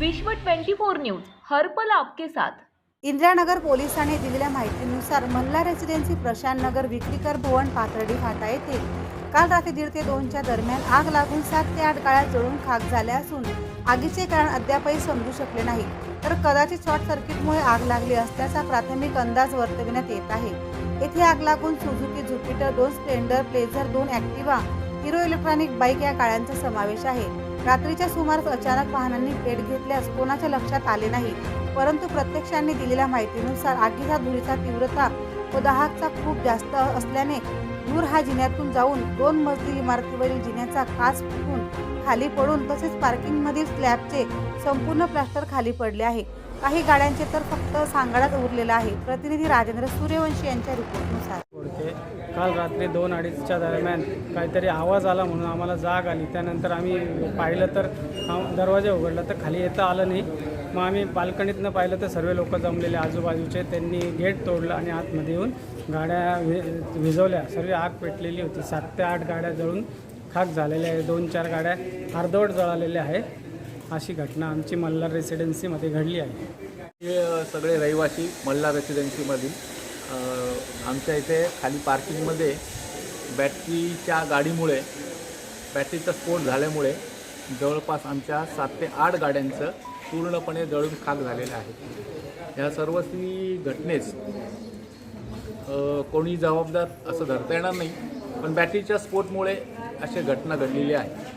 विश्व 24 न्यूज हरपल आपके साथ. इंदिरानगर पोलिसांनी दिलेल्या माहितीनुसार मल्ला रेसिडेन्सी प्रशांत नगर विक्रीकर भुवन पाथर्डी फाटा येथे काल रात्री दीड ते दोनच्या दरम्यान आग लागून सात ते आठ गाळ्या जळून खाक झाल्या असून आगीचे कारण अद्यापही समजू शकले नाही. तर कदाचित शॉर्ट सर्किटमुळे आग लागली असल्याचा प्राथमिक अंदाज वर्तविण्यात येत आहे. येथे आग लागून सुझुकी ज्युपिटर दोन स्प्लेंडर प्लेझर दोन ॲक्टिवा हिरो इलेक्ट्रॉनिक बाईक या गाड्यांचा समावेश आहे. रात्रीच्या सुमारास अचानक वाहनांनी पेट घेतल्यास कोणाच्या लक्षात आले नाही. परंतु प्रत्यक्षांनी दिलेल्या माहितीनुसार आगीचा धुरीचा तीव्रता व दहाचा खूप जास्त असल्याने धूर हा जिन्यातून जाऊन दोन मजली इमारतीवरील जिन्याचा काच फुटून खाली पडून तसेच पार्किंगमधील स्लॅबचे संपूर्ण प्लास्टर खाली पडले आहे. काही गाड्यांचे तर फक्त सांगाडाच उरलेला आहे. प्रतिनिधी राजेंद्र सूर्यवंशी यांच्या रिपोर्टनुसार. काल रात्री दोन अडीचच्या दरम्यान काहीतरी आवाज आला म्हणून आम्हाला जाग आली. त्यानंतर आम्ही पाहिलं तर दरवाजा उघडला तर खाली येता आलं नाही. मग आम्ही बाल्कनीतनं पाहिलं तर सर्व लोक जमलेले आजूबाजूचे. त्यांनी गेट तोडलं आणि आतमध्ये येऊन गाड्या वि विझवल्या. सर्व आग पेटलेली होती. सात ते आठ गाड्या जळून खाक झालेल्या आहे दोन चार गाड्या अर्धवट जळालेल्या आहे अशी घटना आमची मल्हार रेसिडेन्सीमध्ये घडली आहे. हे सगळे रहिवासी मल्हार रेसिडेन्सीमधील आमच्या इथे खाली पार्किंगमध्ये बॅटरीच्या गाडीमुळे बॅटरीचा स्फोट झाल्यामुळे जवळपास आमच्या सात ते आठ गाड्यांचं पूर्णपणे जळून खाक झालेलं आहे. ह्या सर्व ती घटनेस कोणी जबाबदार असं धरता येणार नाही पण बॅटरीच्या स्फोटमुळे अशा घटना घडलेली आहे.